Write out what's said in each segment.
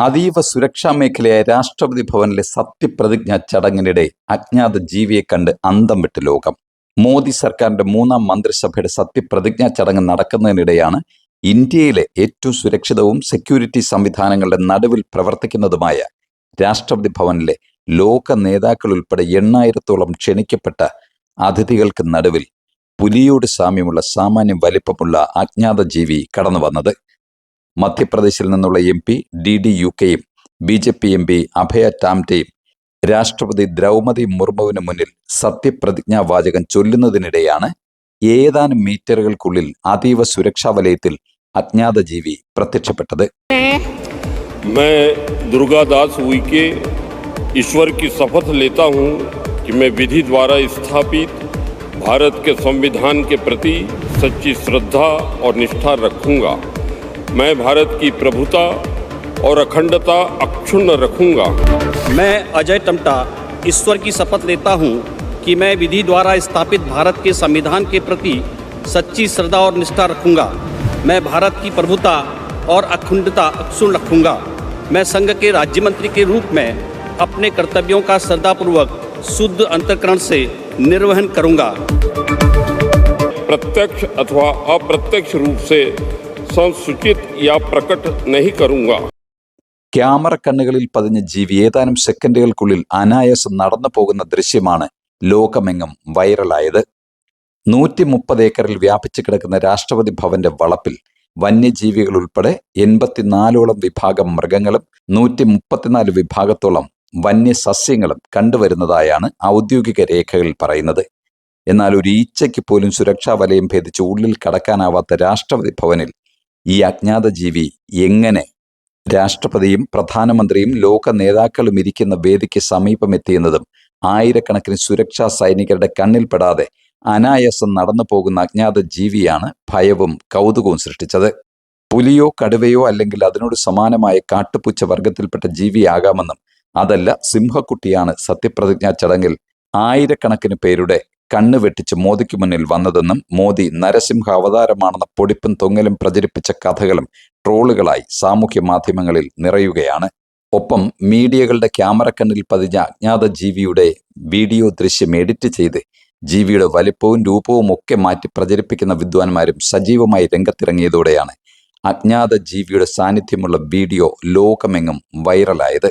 അതീവ സുരക്ഷാ മേഖലയായ രാഷ്ട്രപതി ഭവനിലെ സത്യപ്രതിജ്ഞാ ചടങ്ങിനിടെ അജ്ഞാത ജീവിയെ കണ്ട് അന്തം വിട്ട് ലോകം. മോദി സർക്കാരിന്റെ മൂന്നാം മന്ത്രിസഭയുടെ സത്യപ്രതിജ്ഞാ ചടങ്ങ് നടക്കുന്നതിനിടെയാണ് ഇന്ത്യയിലെ ഏറ്റവും സുരക്ഷിതവും സെക്യൂരിറ്റി സംവിധാനങ്ങളുടെ നടുവിൽ പ്രവർത്തിക്കുന്നതുമായ രാഷ്ട്രപതി ഭവനിലെ ലോക നേതാക്കൾ ഉൾപ്പെടെ എണ്ണായിരത്തോളം ക്ഷണിക്കപ്പെട്ട അതിഥികൾക്ക് നടുവിൽ പുലിയോട് സാമ്യമുള്ള സാമാന്യം വലിപ്പമുള്ള അജ്ഞാത ജീവി കടന്നു വന്നത് മധ്യപ്രദേശിൽ നിന്നുള്ള M P D D U കെയും B J P M P Abhaya ടാംറ്റയും രാഷ്ട്രപതി ദ്രൗപദി മുർമുവിന് മുന്നിൽ സത്യപ്രതിജ്ഞാ വാചകം ചൊല്ലുന്നതിനിടെയാണ് ഏതാനും മീറ്ററുകൾക്കുള്ളിൽ അതീവ സുരക്ഷാ വലയത്തിൽ അജ്ഞാത ജീവി പ്രത്യക്ഷപ്പെട്ടത് मैं दुर्गादास उइके ईश्वर की शपथ लेता हूं कि मैं विधि द्वारा स्थापित भारत के संविधान के प्रति सच्ची श्रद्धा और निष्ठा रखूंगा मैं भारत की प्रभुता और अखंडता अक्षुण्ण रखूँगा। मैं अजय टमटा ईश्वर की शपथ लेता हूँ कि मैं विधि द्वारा स्थापित भारत के संविधान के प्रति सच्ची श्रद्धा और निष्ठा रखूँगा। मैं भारत की प्रभुता और अखंडता अक्षुण्ण रखूँगा। मैं संघ के राज्य मंत्री के रूप में अपने कर्तव्यों का श्रद्धापूर्वक शुद्ध अंतकरण से निर्वहन करूँगा। प्रत्यक्ष अथवा अप्रत्यक्ष रूप से സംസൂചിത് യാ പ്രകട് നഹി കരുങ്ങ ക്യാമറ കണ്ണുകളിൽ പതിഞ്ഞ ജീവി ഏതാനും സെക്കൻഡുകൾക്കുള്ളിൽ അനായാസം നടന്നു പോകുന്ന ദൃശ്യമാണ് ലോകമെങ്ങും വൈറലായത്. നൂറ്റി മുപ്പത് ഏക്കറിൽ വ്യാപിച്ചു കിടക്കുന്ന രാഷ്ട്രപതി ഭവന്റെ വളപ്പിൽ വന്യജീവികൾ ഉൾപ്പെടെ എൺപത്തിനാലോളം വിഭാഗം മൃഗങ്ങളും നൂറ്റി മുപ്പത്തിനാല് വിഭാഗത്തോളം വന്യസസ്യങ്ങളും കണ്ടുവരുന്നതായാണ് ഔദ്യോഗിക രേഖകളിൽ പറയുന്നത്. എന്നാൽ ഒരു ഈച്ചയ്ക്ക് പോലും സുരക്ഷാ വലയം ഭേദിച്ച് ഉള്ളിൽ കടക്കാനാവാത്ത രാഷ്ട്രപതി ഭവനിൽ ഈ അജ്ഞാത ജീവി എങ്ങനെ രാഷ്ട്രപതിയും പ്രധാനമന്ത്രിയും ലോക നേതാക്കളും ഇരിക്കുന്ന വേദിക്ക് സമീപമെത്തിയെന്നതും ആയിരക്കണക്കിന് സുരക്ഷാ സൈനികരുടെ കണ്ണിൽപ്പെടാതെ അനായാസം നടന്നു പോകുന്ന അജ്ഞാത ജീവിയാണ് ഭയവും കൗതുകവും സൃഷ്ടിച്ചത്. പുലിയോ കടുവയോ അല്ലെങ്കിൽ അതിനോട് സമാനമായ കാട്ടുപൂച്ച വർഗത്തിൽപ്പെട്ട ജീവിയാകാമെന്നും അതല്ല സിംഹക്കുട്ടിയാണ് സത്യപ്രതിജ്ഞാ ചടങ്ങിൽ ആയിരക്കണക്കിന് പേരുടെ കണ്ണ് വെട്ടിച്ച് മോദിക്ക് മുന്നിൽ വന്നതെന്നും മോദി നരസിംഹ അവതാരമാണെന്ന പൊടിപ്പും തൊങ്ങലും പ്രചരിപ്പിച്ച കഥകളും ട്രോളുകളായി സാമൂഹ്യ മാധ്യമങ്ങളിൽ നിറയുകയാണ്. ഒപ്പം മീഡിയകളുടെ ക്യാമറ കണ്ണിൽ പതിഞ്ഞ അജ്ഞാത ജീവിയുടെ വീഡിയോ ദൃശ്യം എഡിറ്റ് ചെയ്ത് ജീവിയുടെ വലിപ്പവും രൂപവും ഒക്കെ മാറ്റി പ്രചരിപ്പിക്കുന്ന വിദ്വാൻമാരും സജീവമായി രംഗത്തിറങ്ങിയതോടെയാണ് അജ്ഞാത ജീവിയുടെ സാന്നിധ്യമുള്ള വീഡിയോ ലോകമെങ്ങും വൈറലായത്.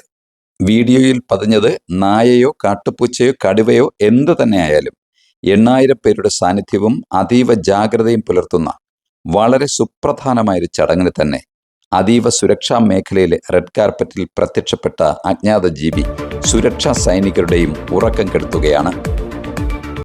വീഡിയോയിൽ പതിഞ്ഞത് നായയോ കാട്ടുപൂച്ചയോ കടുവയോ എന്ത് തന്നെയായാലും എണ്ണായിരം പേരുടെ സാന്നിധ്യവും അതീവ ജാഗ്രതയും പുലർത്തുന്ന വളരെ സുപ്രധാനമായൊരു ചടങ്ങിന് തന്നെ അതീവ സുരക്ഷാ മേഖലയിലെ റെഡ് കാർപ്പറ്റിൽ പ്രത്യക്ഷപ്പെട്ട അജ്ഞാത ജീവി സുരക്ഷാ സൈനികരുടെയും ഉറക്കം കെടുത്തുകയാണ്.